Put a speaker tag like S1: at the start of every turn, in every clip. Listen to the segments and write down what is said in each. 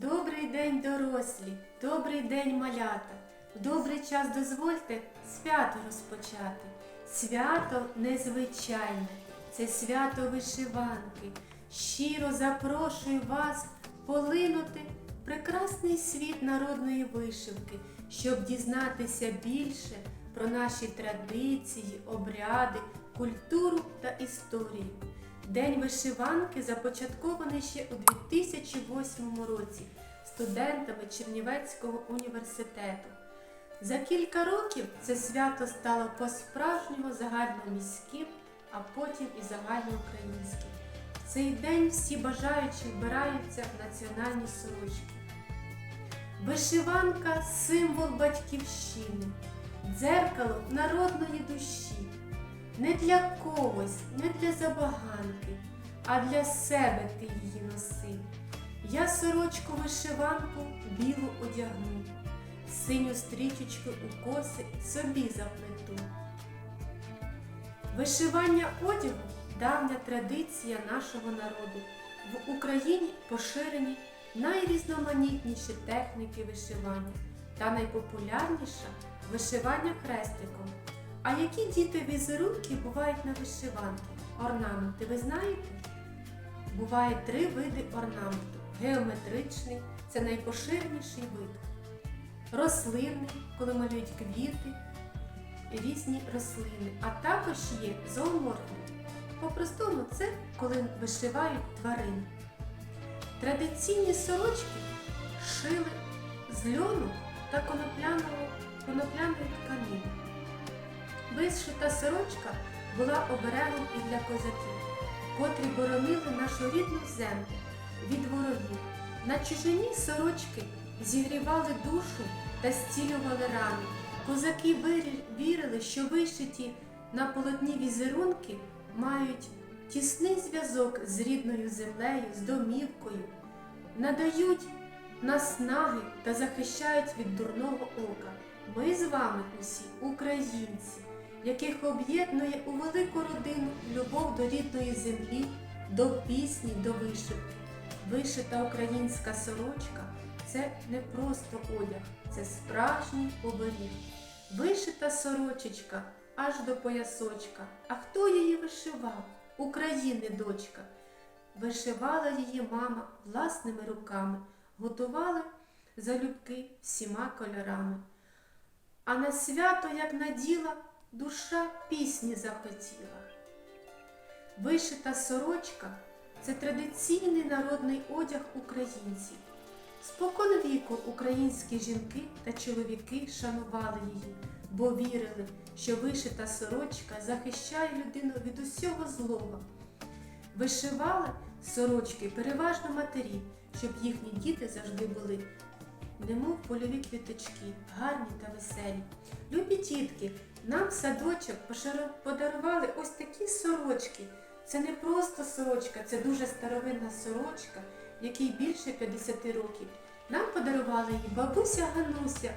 S1: Добрий день, дорослі, добрий день, малята. В добрий час дозвольте свято розпочати. Свято незвичайне, це свято вишиванки. Щиро запрошую вас полинути в прекрасний світ народної вишивки, щоб дізнатися більше про наші традиції, обряди, культуру та історію. День вишиванки започаткований ще у 2008 році студентами Чернівецького університету. За кілька років це свято стало по-справжньому загальноміським, а потім і загальноукраїнським. В цей день всі бажаючі вбираються в національні сорочки. Вишиванка символ батьківщини, дзеркало народної душі. Не для когось, не для забаганки, а для себе ти її носи. Я сорочку вишиванку білу одягну, синю стрічечку у коси собі заплету. Вишивання одягу давня традиція нашого народу. В Україні поширені найрізноманітніші техніки вишивання та найпопулярніша вишивання хрестиком. А які діти візерунки бувають на вишиванки? Орнаменти, ви знаєте? Буває три види орнаменту. Геометричний це найпоширеніший вид. Рослинний, коли малюють квіти, різні рослини, а також є зооморфний. По-простому це коли вишивають тварин. Традиційні сорочки шили з льону та конопляного, Вишита сорочка була оберегом і для козаків, котрі боронили нашу рідну землю від ворогів. На чужині сорочки зігрівали душу та зцілювали рани. Козаки вірили, що вишиті на полотні візерунки мають тісний зв'язок з рідною землею, з домівкою, надають наснаги та захищають від дурного ока. Ми з вами усі українці, яких об'єднує у велику родину любов до рідної землі, до пісні, до вишивки. Вишита українська сорочка це не просто одяг, це справжній оберіг. Вишита сорочечка аж до поясочка. А хто її вишивав? України дочка. Вишивала її мама власними руками, готували залюбки всіма кольорами. А на свято, як наділа, душа пісні захотіла. Вишита сорочка це традиційний народний одяг українців. Спокон віку українські жінки та чоловіки шанували її, бо вірили, що вишита сорочка захищає людину від усього злого. Вишивали сорочки переважно матері, щоб їхні діти завжди були, немов польові квіточки, гарні та веселі. Любі тітки, нам садочок подарували ось такі сорочки. Це не просто сорочка, це дуже старовинна сорочка, якій більше 50 років. Нам подарувала її бабуся Гануся,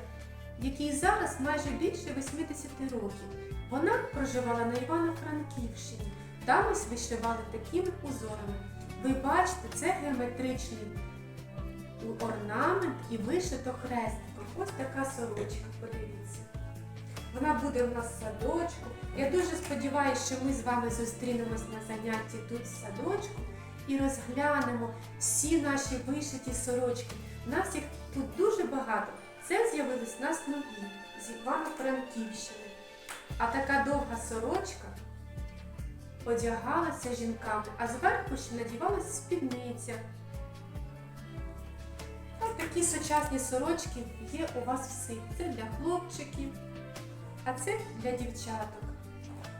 S1: якій зараз майже більше 80 років. Вона проживала на Івано-Франківщині. Там ось вишивали такими узорами. Ви бачите, це геометричний орнамент і вишито хрестиком. Ось така сорочка, подивіться. Вона буде у нас в садочку. Я дуже сподіваюся, що ми з вами зустрінемось на занятті тут в садочку і розглянемо всі наші вишиті сорочки. У нас їх тут дуже багато. Це з'явились у нас нові з Івано-Франківщини. А така довга сорочка одягалася жінками, а зверху ще надівалася спідниця. Ось такі сучасні сорочки є у вас всіх. Це для хлопчиків, а це для дівчаток.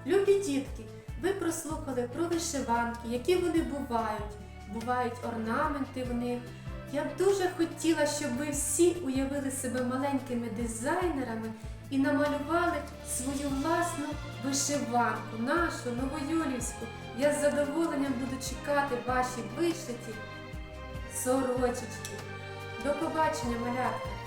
S1: Любі дітки, ви прослухали про вишиванки, які вони бувають. Бувають орнаменти в них. Я б дуже хотіла, щоб ви всі уявили себе маленькими дизайнерами і намалювали свою власну вишиванку, нашу новоюлівську. Я з задоволенням буду чекати ваші вишиті сорочечки. До побачення, малятка!